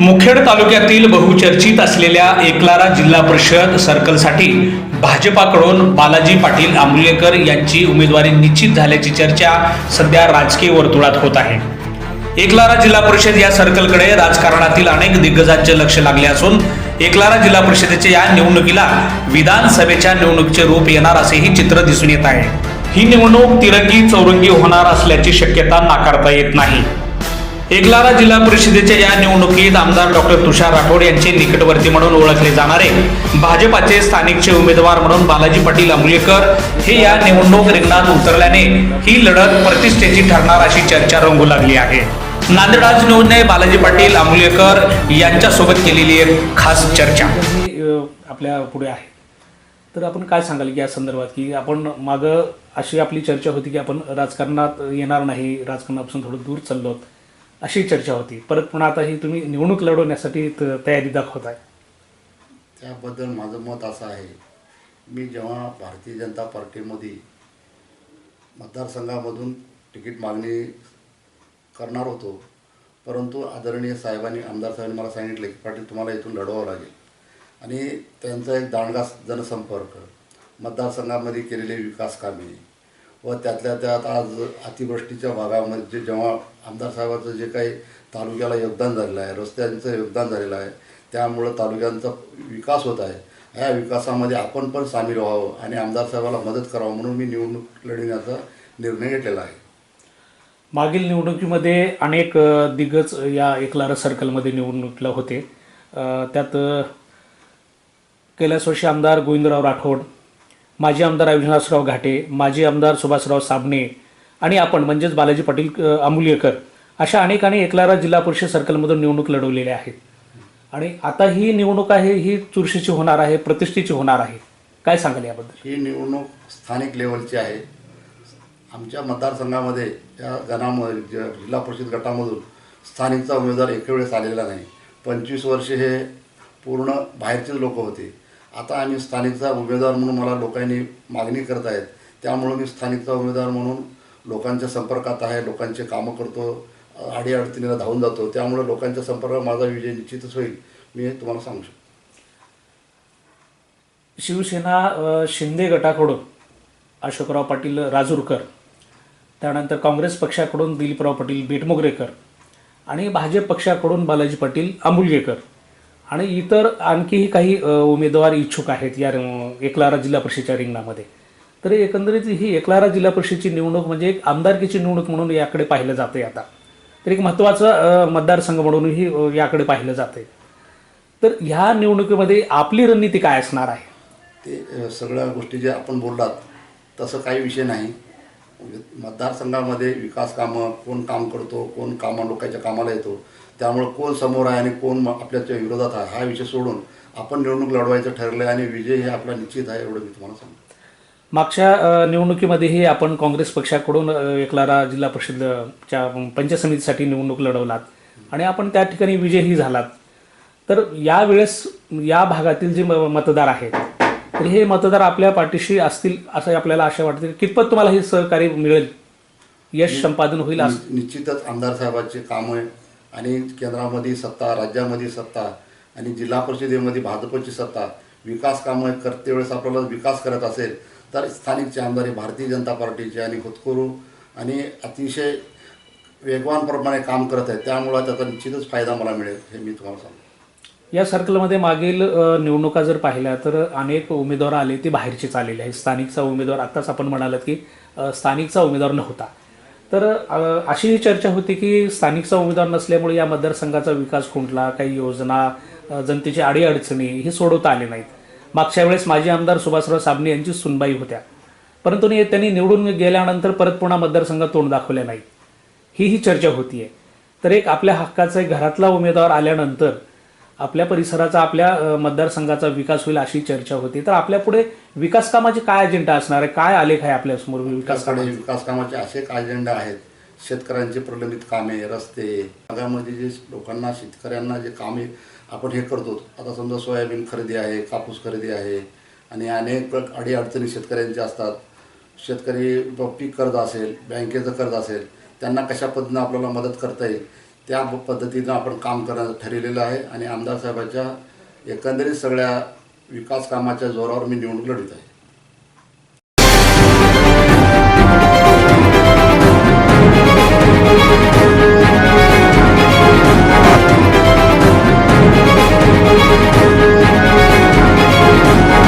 मुखेड तालुक्यातील बहुचर्चित असलेल्या एकलारा जिल्हा परिषद सर्कलसाठी भाजपाकडून बालाजी पाटील आंबुलेकर यांची उमेदवारी निश्चित झाल्याची चर्चा सध्या राजकीय वर्तुळात होत आहे. एकलारा जिल्हा परिषद या सर्कलकडे राजकारणातील अनेक दिग्गजांचे लक्ष लागले असून एकलारा जिल्हा परिषदेच्या या निवडणुकीला विधानसभेच्या निवडणुकीचे रूप येणार असेही चित्र दिसून येत आहे. ही निवडणूक तिरंगी चौरंगी होणार असल्याची शक्यता नाकारता येत नाही. एकलारा जिल्हा परिषदेच्या या निवडणुकीत आमदार डॉक्टर तुषार राठोड यांचे निकटवर्ती म्हणून ओळखले जाणारे भाजपाचे स्थानिकचे उमेदवार म्हणून बालाजी पाटील आंबुलेकर हे या निवडणूक रिंगणात उतरल्याने ही लढत प्रतिष्ठेची ठरणार अशी चर्चा रंगू लागली आहे. नांदेड आज निवडणे बालाजी पाटील आंबुलेकर यांच्यासोबत केलेली एक खास चर्चा. आपल्या पुढे आहे. तर आपण काय सांगाल की या संदर्भात? की आपण मागं अशी आपली चर्चा होती की आपण राजकारणात येणार नाही राजकारणापासून थोडं दूर चाललो आहोत. अशी चर्चा होती. परत पुन्हा आता ही तुम्ही निवडणूक लढवण्यासाठी त- तयारी दाखवताय. त्याबद्दल माझं मत असं आहे. मी जेव्हा भारतीय जनता पार्टीमध्ये मतदारसंघामधून तिकीट मागणी करणार होतो परंतु आदरणीय साहेबांनी आमदार साहेबांनी मला सांगितलं की पाटील तुम्हाला इथून लढवावं लागेल. आणि त्यांचा एक दांडगा जनसंपर्क मतदारसंघामध्ये केलेले विकास कामे व त्यातल्या त्यात आज अतिवृष्टीच्या भागामध्ये जे जेव्हा आमदार साहेबाचं जे काही तालुक्याला योगदान झालेलं आहे रस्त्यांचं योगदान झालेलं आहे त्यामुळं तालुक्यांचा विकास होत आहे. या विकासामध्ये आपण पण सामील व्हावं आणि आमदार साहेबाला मदत करावं म्हणून मी निवडणूक लढविण्याचा निर्णय घेतलेला आहे. मागील निवडणुकीमध्ये अनेक दिग्गज या एकलारा सर्कलमध्ये निवडणुकीला होते. त्यात अ, कैलासवासी आमदार गोविंदराव राठोड माजी आमदार अविनाशराव घाटे माजी आमदार सुभाषराव साबणे आणि आपण म्हणजेच बालाजी पाटील अ, आंबुलेकर अशा अनेकांनी एकलारा जिल्हा परिषद सर्कलमधून निवडणूक लढवलेल्या आहेत. आणि आता ही निवडणूक आहे ही चुरशीची होणार आहे प्रतिष्ठेची होणार आहे. काय सांगाल याबद्दल? ही निवडणूक स्थानिक लेवलची आहे. आमच्या मतदारसंघामध्ये या गणामध्ये जिल्हा परिषद गटामधून स्थानिकचा उमेदवार एके वेळेस आलेला नाही. पंचवीस वर्षे हे पूर्ण बाहेरचेच लोक होते. आता आम्ही स्थानिकचा उमेदवार म्हणून मला लोकांनी मागणी करत आहेत. त्यामुळं मी स्थानिकचा उमेदवार म्हणून लोकांच्या संपर्कात आहे लोकांचे कामं करतो अडीअडचणीला धावून जातो. त्यामुळे लोकांच्या संपर्कात माझा विजय निश्चितच होईल. मी हे तुम्हाला सांगू शकतो. शिवसेना शिंदे गटाकडून अशोकराव पाटील राजूरकर त्यानंतर काँग्रेस पक्षाकडून दिलीपराव पाटील बेटमोगरेकर आणि भाजप पक्षाकडून बालाजी पाटील आंबुलगेकर. आणि इतर आणखीही काही उमेदवार इच्छुक आहेत या एकलारा जिल्हा परिषदेच्या रिंगणामध्ये. तर एकंदरीत ही एकलारा जिल्हा परिषदेची निवडणूक म्हणजे एक आमदारकीची निवडणूक म्हणून याकडे पाहिलं जाते आता. तर एक महत्त्वाचा मतदारसंघ म्हणूनही याकडे पाहिलं जाते तर ह्या निवडणुकीमध्ये आपली रणनीती काय असणार आहे? ते सगळ्या गोष्टी ज्या आपण बोललात तसं काही विषय नाही. म्हणजे मतदारसंघामध्ये विकास कामं कोण काम करतो कोण कामा लोकांच्या कामाला येतो. त्यामुळं कोण समोर आहे आणि कोण आपल्याच्या विरोधात आहे हा विषय सोडून आपण निवडणूक लढवायचं ठरलं आहे आणि विजय हे आपला निश्चित आहे एवढं मी तुम्हाला सांगतो. मागच्या निवडणुकीमध्येही आपण काँग्रेस पक्षाकडून एकलारा जिल्हा परिषदच्या पंचायत समितीसाठी निवडणूक लढवलात आणि आपण त्या ठिकाणी विजयही झालात. तर यावेळेस या भागातील जे मतदार आहेत तर हे मतदार आपल्या पाठीशी असतील असं आपल्याला आशा वाटते. कितपत तुम्हाला हे सहकार्य मिळेल? यश संपादन होईल निश्चितच आमदार साहेबांचे कामं आहे आणि केंद्रामध्ये सत्ता राज्यामध्ये सत्ता आणि जिल्हा परिषदेमध्ये भाजपची सत्ता विकास कामं करते वेळेस आपल्याला विकास करत असेल तर स्थानिकचे आमदार हे भारतीय जनता पार्टीचे आणि होतकरू आणि अतिशय वेगवानप्रमाणे काम करत आहेत. त्यामुळं त्याचा निश्चितच फायदा मला मिळेल हे मी तुम्हाला सांगतो. या सर्कलमध्ये मागील निवडणुका जर पाहिल्या तर अनेक उमेदवार आले ते बाहेरचेच आलेले आहेत. स्थानिकचा उमेदवार आत्ताच आपण म्हणालात की स्थानिकचा उमेदवार नव्हता. तर अशी चर्चा होती की स्थानिकचा उमेदवार नसल्यामुळे या मतदारसंघाचा विकास खुंटला काही योजना जनतेची अडीअडचणी हे सोडवता आले नाहीत. मागच्या वेळेस माजी आमदार सुभाषराव साबणे यांची सुनबाई होत्या. परंतु त्यांनी निवडून गेल्यानंतर परत पुन्हा मतदारसंघात तोंड दाखवले नाही ही ही चर्चा होतीये. तर एक आपल्या हक्काचा एक घरातला उमेदवार आल्यानंतर आपल्या परिसराचा आपल्या मतदारसंघाचा विकास होईल अशी चर्चा होती. तर आपल्या पुढे विकास कामाचे काय अजेंडा असणार आहे? काय आलेख आहे आपल्यासमोर विकास विकासकडे विकास कामाचे असे एक अजेंडा आहेत? शेतकऱ्यांचे प्रलंबित कामे रस्ते भागामध्ये जे लोकांना शेतकऱ्यांना जे कामे आपण हे करतो. आता समजा सोयाबीन खरेदी आहे कापूस खरेदी आहे आणि अनेक अडीअडचणी शेतकऱ्यांच्या असतात. शेतकरी पीक कर्ज असेल बँकेचं कर्ज असेल त्यांना कशा पद्धतीनं आपल्याला मदत करता येईल? त्या पद्धतीनं आपण काम करणं ठरलेलं आहे आणि आमदार साहेबाच्या एकंदरीत सगळ्या विकास कामाच्या जोरावर मी निवडणूक लढत आहे.